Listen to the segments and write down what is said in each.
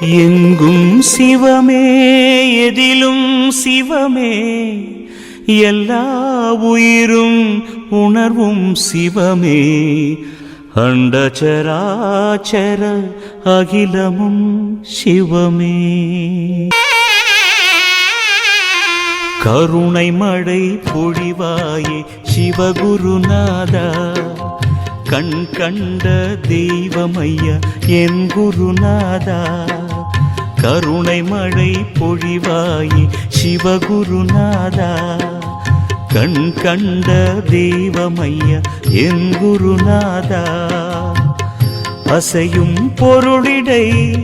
எங்கும் சிவமே எதிலும் சிவமே. எல்லா உயிரும் உணர்வும் சிவமே. அண்டச்சராச்சர அகிலமும் சிவமே. கருணை மழை பொழிவாயே சிவகுருநாதா. கண் கண்ட தெய்வமையா என் குருநாதா. கருணை மழை பொழிவாயி சிவகுருநாதா. கண் கண்ட தெய்வமையா என் குருநாதா. அசையும் பொருளிடை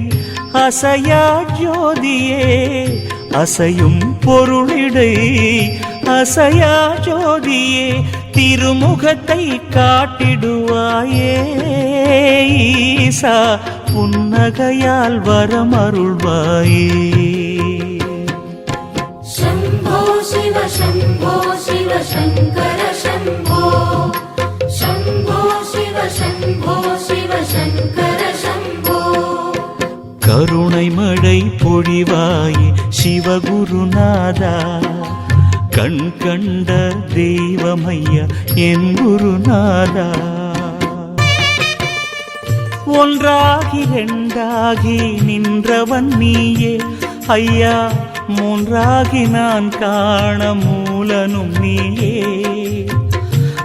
அசையா ஜோதியே. அசையும் பொருளிடை அசையா ஜோதியே. திருமுகத்தை காட்டிடுவாயே ஈசா. புன்னகையால் வரமருள்வாயே. சம்போ சிவ சம்போ சிவ சங்கர சம்போ. சம்போ சிவ சம்போ சிவ சங்கர சம்போ. கருணை மழை பொழிவாயே சிவகுருநாதா. கண் கண்ட தெய்வமையா என் குருநாதா. ஒன்றாகி ரெண்டாகி நின்றவன் நீயே. ஐயா மூன்றாகி நான் காண மூலனும் நீயே.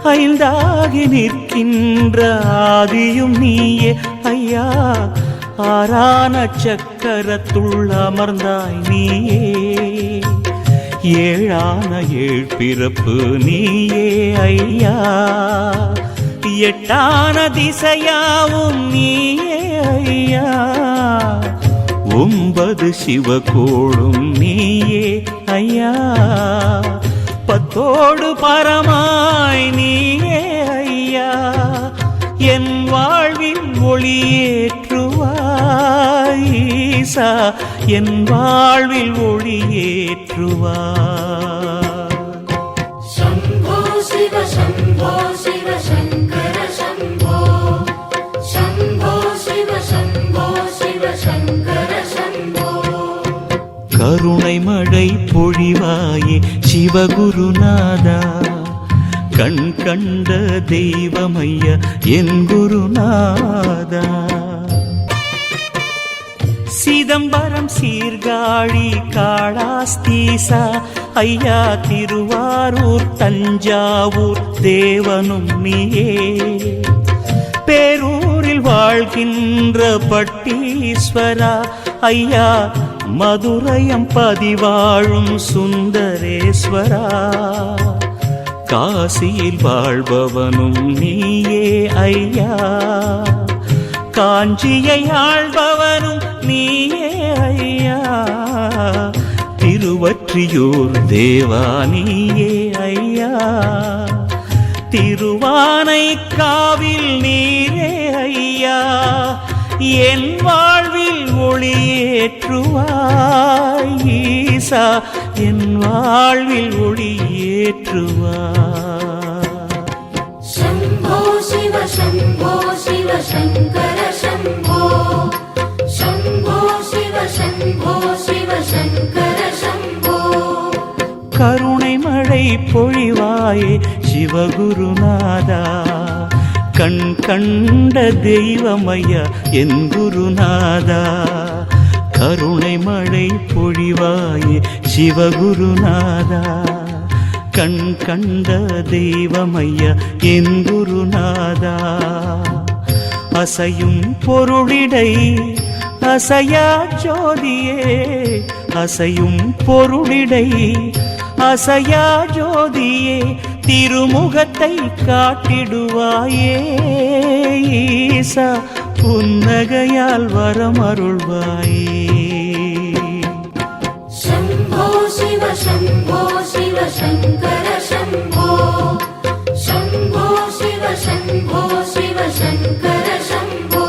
ஐந்தாகி நிற்கின்ற ஆதியும் நீயே. ஐயா ஆறான சக்கரத்துள் அமர்ந்தாய் நீயே. ஏழான ஏழ் பிறப்பு நீயே ஐயா. எட்டான திசையாவும் நீயே ஐயா. ஒன்பது சிவகோடும் நீயே ஐயா. பத்தோடு பரமாய் நீயே ஐயா. என் வாழ்வில் ஒளியேற்றுவாய் ஈசா. என் வாழ்வில் ஒளியேற்றுவாய். கருணை மழை பொழிவாயே சிவகுருநாதா. கண் கண்ட தெய்வமைய என் குருநாதா. சிதம்பரம் சீர்காழி காளாஸ்தீசா ஐயா திருவாரூர் தஞ்சாவூர் தேவனும் நீயே. பேரூரில் வாழ்கின்ற பட்டீஸ்வரா ஐயா மதுரையம் பதிவாழும் சுந்தரேஸ்வரா. காசியில் வாழ்பவனும் நீயே ஐயா. காஞ்சியை ஆழ்பவனும் நீயே ஐயா. திருவற்றியூர் தேவா நீயே ஐயா. திருவானை காவில் நீரே ஐயா. என் வாழ் ஏசா என் வாழ்வில் ஒளி ஏற்றுவா சம்போ சிவ சம்போ சிவ சங்கர சம்போ. சம்போ சிவ சம்போ சிவ சங்கர சம்போ. கருணை மழை பொழிவாயே சிவகுருநாதா. கண் கண்ட தெய்வமையா என் குருநாதா. பொழிவாயே சிவகுருநாதா. கண் கண்ட தெய்வமையா என் குருநாதா. அசையும் பொருளிடை அசையா ஜோதியே. அசையும் பொருளிடை அசையா ஜோதியே. திருமுகத்தை காட்டிடுவாயே ஈசா. புன்னகையால் வரமருள்வாயே. शिव शम्भो शिव शङ्कर शम्भो शम्भो शिव शम्भो शिव शङ्कर शम्भो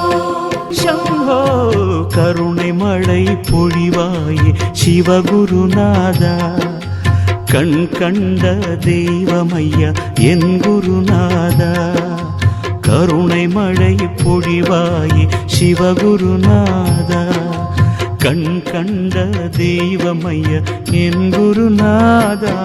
சம்போ கருணை மழை பொழிவாயே சிவகுருநாதா கண் கண்ட தெய்வமையா என் குருநாதா கருணை மழை பொழிவாயே சிவகுருநாதா கண் கண்ட தெய்வமைய என் குருநாதா.